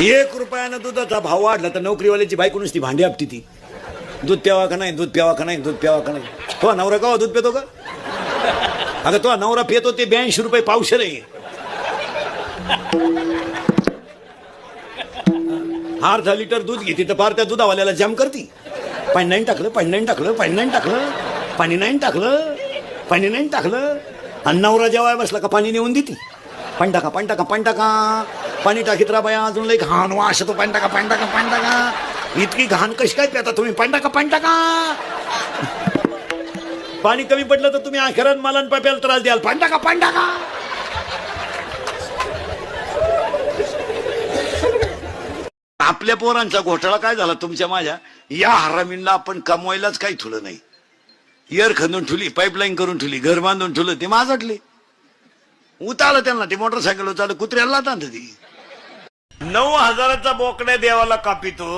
एक रुपयानं दुधाचा भाव वाढला तर नोकरीवाल्याची बायको नुसती भांडी आपटी ती. दूध प्यावा का नाही? दूध प्यावा का नाही? दूध प्यावा का नाही? तो नवरा का दूध पितो का? अगं तो नवरा पितो ते ब्याऐंशी रुपये पावशे नाही अर्धा लिटर दूध घेते तर पार त्या दुधावाल्याला जाम करती. पाणी नाही टाकलं पाणी नाही टाकलं पाणी नाही टाकलं पाणी नाही टाकलं पाणी नाही टाकलं. आणि नवरा जेवाय बसला का पाणी नेऊन देते? पाणी टाका पाणी टाका पाणी टाका. पाणी टाकीत राहा बाया अजून लई घाण वाश तो पाणी टाका पाणी टाका पाणी टाका इतकी घाण कशी काय पिता तुम्ही? पाणी टाका पाणी टाका पाणी कमी पडलं तर तुम्ही अखेरात मला पाप्याला त्रास द्याल. पाणी टाका पाणी टाका आपल्या पोरांचा घोटाळा काय झाला तुमच्या माझ्या? या हरामींना आपण कमवायलाच काही ठुलं नाही. इयर खंदून ठुली पाईपलाईन करून ठुली घर बांधून ठुलं ते माझटले उतारलं त्यांना ते मोटरसायकल उतारलं कुत्र्याला लातात ती. नऊ हजाराचा बोकड्या देवाला कापितो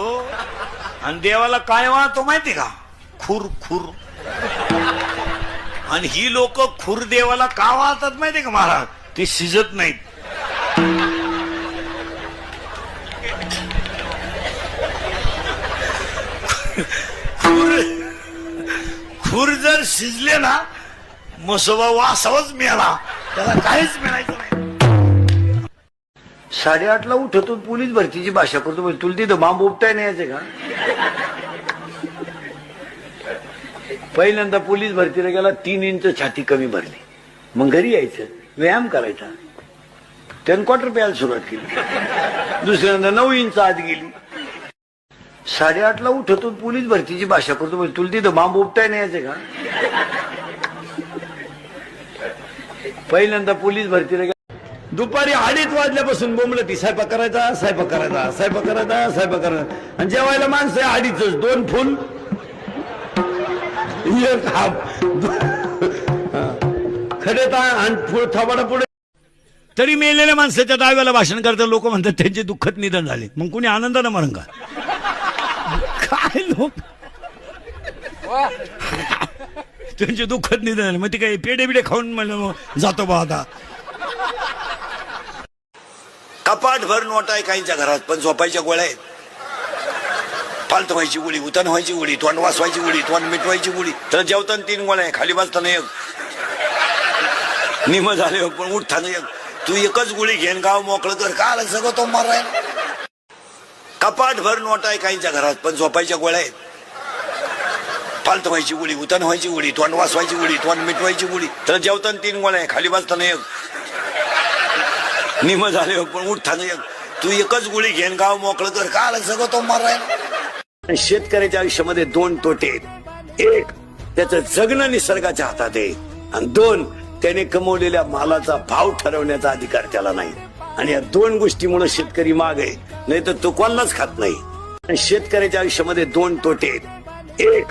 आणि देवाला काय वाहतो माहिती का? खुर खुर. आणि ही लोक खुर देवाला का वाहतात माहिती का महाराज ते शिजत नाहीत. खुर खुर जर शिजले ना मसोबा वासावच मिळाला. त्याला काहीच मिळायचं नाही. साडेआठला उठतो पोलीस भरतीची भाषा करतो म्हणजे तुला तिथं बांब उपटाय नाही का? पहिल्यांदा पोलीस भरतीला गेला तीन इंच छाती कमी भरली. मग घरी यायचं व्यायाम करायचा. त्यानं क्वार्टर प्यायला सुरुवात केली. दुसऱ्यांदा नऊ इंच आत गेली. साडेआठला उठतो पोलीस भरतीची भाषा करतो म्हणजे तुला तिथं बांब उपटाय नाही का? पहिल्यांदा पोलीस भरतीला दुपारी अडीच वाजल्यापासून बोंबलं ती स्वयंपाक करायचा स्वयंपाक करायचा स्वयंपाक करायचा स्वयंपाक करायचा. आणि जेवायला माणसं आहे अडीच दोन फुल. एक हाफ. खरे आणि फुल थोबाडा पुढे. तरी मेलेल्या माणसाच्या डाव्याला भाषण करता लोक म्हणतात त्यांचे दुःखद निधन झाले. मग कुणी आनंदानं मरण का? काय लोक? त्यांचे दुःखद निधन झाले. मग ते काय पेढे बिडे खाऊन जातो बा आता. कपाट भर नोट आहे काहींच्या घरात पण झोपायच्या गोळ्या आहेत. पालत व्हायची गोळी उतन व्हायची गोळी तोंड वासवायची गोळी तोंड मिटवायची गोळी तर जेवताना तीन गोळ्या आहे खाली बसताना एक. निम झाले पण उठताना एक. तू एकच गोळी घेन गाव मोकळं कर का आलं सगळं तो माराय. कपाट भर नोट आहे काहींच्या घरात पण झोपायच्या गोळ्या आहेत. पालत व्हायची गोळी उतन व्हायची गोळी तोंड वासवायची गोळी तोंड मिटवायची गोळी तर जेवताना तीन गोळ्या आहे खाली बसताना एक. निम झाले पण उठताना एक तू एकच गोळी घेन गाव मोकळं कर. का आलं सगळं तो माराय शेतकऱ्याच्या आयुष्यामध्ये दोन तोटे आहेत. एक त्याचं जगणं निसर्गाच्या हातात आहे. आणि दोन त्याने कमवलेल्या मालाचा भाव ठरवण्याचा अधिकार त्याला नाही. आणि या दोन गोष्टीमुळे शेतकरी माग आहे. नाही तर तो कोणालाच खात नाही. शेतकऱ्याच्या आयुष्यामध्ये दोन तोटे आहेत. एक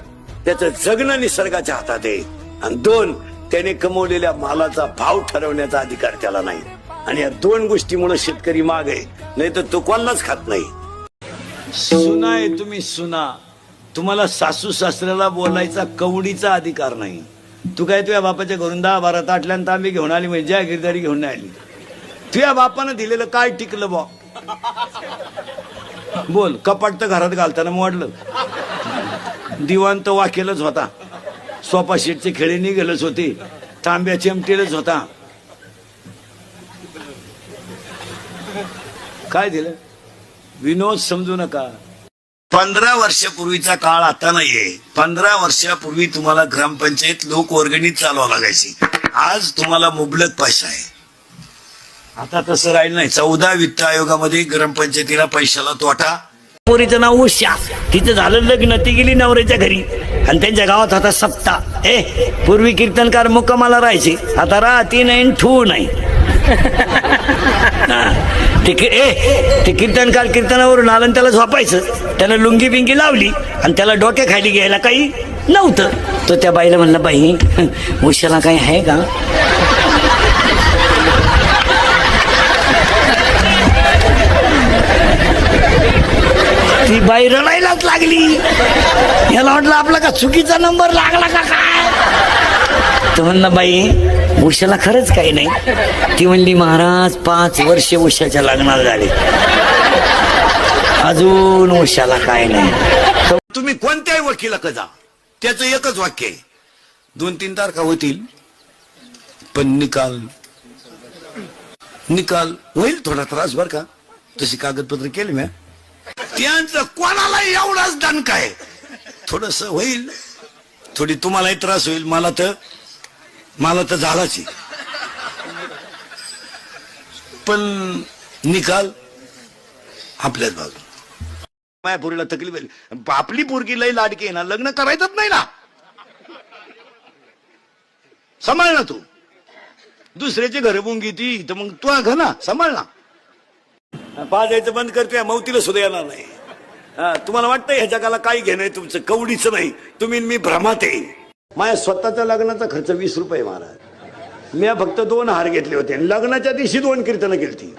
त्याचं जगणं निसर्गाच्या हातात आहे. आणि दोन त्याने कमवलेल्या मालाचा भाव ठरवण्याचा अधिकार त्याला नाही. आणि या दोन गोष्टीमुळे शेतकरी माग आहे. नाही तर तो कोणालाच खात नाही. सुना आहे तुम्ही सुना. तुम्हाला सासू सासऱ्याला बोलायचा कवडीचा अधिकार नाही. तू काय तुझ्या बापाच्या घरून दहा बारा ताटल्या आणि घेऊन आली म्हणजे ज्या गिरदारी घेऊन नाही आली. तुझ्या बापानं दिलेलं काय टिकलं बॉ? बोल कपाट तर घरात घालताना मोडलं. दिवाण तर वाकेलच होता. सोपा शेटचे खेळे निघेलच होते. तांब्या चिमटेलच होता. काय दिलं? विनोद समजू नका. पंधरा वर्षापूर्वीचा काळ आता नाहीये. पंधरा वर्षापूर्वी तुम्हाला ग्रामपंचायत लोकवर्गणीत चालवा लागायची. आज तुम्हाला मुबलक पैसा आहे. आता तसं राहिलं नाही. चौदा वित्त आयोगामध्ये ग्रामपंचायतीला पैशाला तोटा. पोरीचं नाव उषा. तिचं झालं लग्न. ती गेली नवऱ्याच्या घरी. आणि त्यांच्या गावात आता सप्ता ए पूर्वी कीर्तनकार मुक्कामाला राहायचे. आता राहती नाही ठू नाही. तिकीट ए ते कीर्तनकार कीर्तनावरून आलं आणि त्याला झोपायचं. त्याला लुंगी बिंगी लावली आणि त्याला डोक्या खाली घ्यायला काही नव्हतं. तो त्या बाईला म्हणला बाई उशाला काही आहे का? ती बाई रडायलाच लागली. याला वाटलं आपला का चुकीचा नंबर लागला का काय? तो म्हणलं बाई उषाला खरंच काही नाही. ती म्हणली महाराज पाच वर्ष उषाच्या लग्नाला झाले. अजून उषाला काय नाही. तुम्ही कोणत्याही वकिलाक जा. त्याचं एकच वाक्य आहे. दोन तीन तारखा होतील पण निकाल निकाल होईल थोडा त्रास बर का. तशी कागदपत्र केली म्या त्यांचं कोणाला एवढाच दणका आहे. थोडस होईल थोडी तुम्हालाही त्रास होईल मला तर मला तर झालाच. पण निकाल आपल्याच बाजू माझ्या पोरीला तकलीफ आहे. आपली पोरगी लई लाडकी आहे ना लग्न करायचंच नाही ना. सांभाळ ना तू. दुसऱ्याचे घर बुंगी ती तर मग तू घ ना सांभाळ ना. पाजायचं बंद करतोय मौतीला सुद्धा येणार नाही. हा, तुम्हाला वाटतं ह्या जगाला काही घेणं आहे तुमचं? कवडीचं नाही. तुम्ही आणि मी भ्रमात आहे. माझ्या स्वतःच्या लग्नाचा खर्च वीस रुपये महाराज. मी फक्त दोन हार घेतले होते. आणि लग्नाच्या दिवशी दोन कीर्तनं केली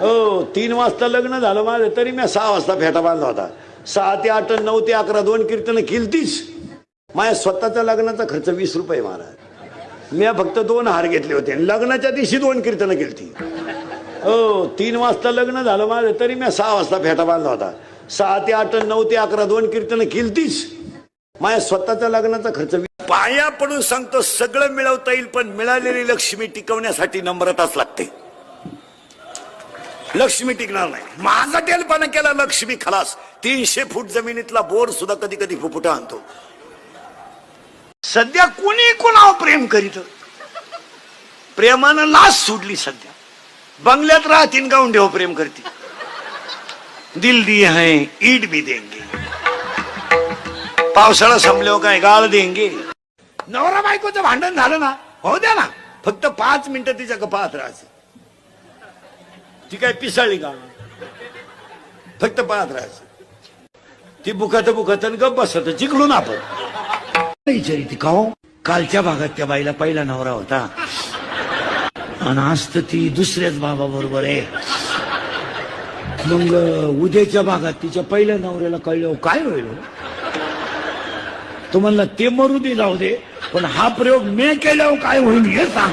हो तीन वाजता लग्न झालं माझं तरी मी सहा वाजता फेटा बांधला होता. सहा ते आठ नऊ ते अकरा दोन कीर्तनं केलतीच. माझ्या स्वतःच्या लग्नाचा खर्च वीस रुपये महाराज. मी फक्त दोन हार घेतले होते. आणि लग्नाच्या दिवशी दोन कीर्तनं केलती. हो तीन वाजता लग्न झालं माझं तरी मी सहा वाजता फेटा बांधला होता. सहा ते आठ नऊ ते अकरा दोन कीर्तनं केलतीच. माझ्या स्वतःच्या लग्नाचा खर्च पाया पडून सांगतो सगळं मिळवता येईल पण मिळालेली लक्ष्मी टिकवण्यासाठी नम्रताच लागते. लक्ष्मी टिकणार नाही. माझा टेलपणा केला लक्ष्मी खलास. तीनशे फूट जमिनीतला बोर सुद्धा कधी कधी फुफुटा आणतो. सध्या कोणी कोणावर प्रेम करीत? प्रेमानं लाच सोडली सध्या. बंगल्यात राहतीन गाऊन ठेव प्रेम करती. दिल दी है ईट भी देंगे. पावसाळा संपल्यावर काय गाळ देंगे? नवरा बायकोचं भांडण झालं ना हो द्या ना. फक्त पाच मिनिटं तिच्या कपात राहायचं. ती काय पिसाळी का फक्त पाहत राहायचं. ती बुखात बुखात आणि गप बसत जिंकलो ना आपण. विचारी ती का हो? कालच्या भागात त्या बाईला पहिला नवरा होता. आणि आज तर ती दुसऱ्याच बाबा बरोबर आहे. मग उद्याच्या भागात तिच्या पहिल्या नवऱ्याला कळलं काय होईल हो? तो म्हणला ते मरू दे जाऊ दे. पण हा प्रयोग मी केल्यावर काय होईल हे सांग.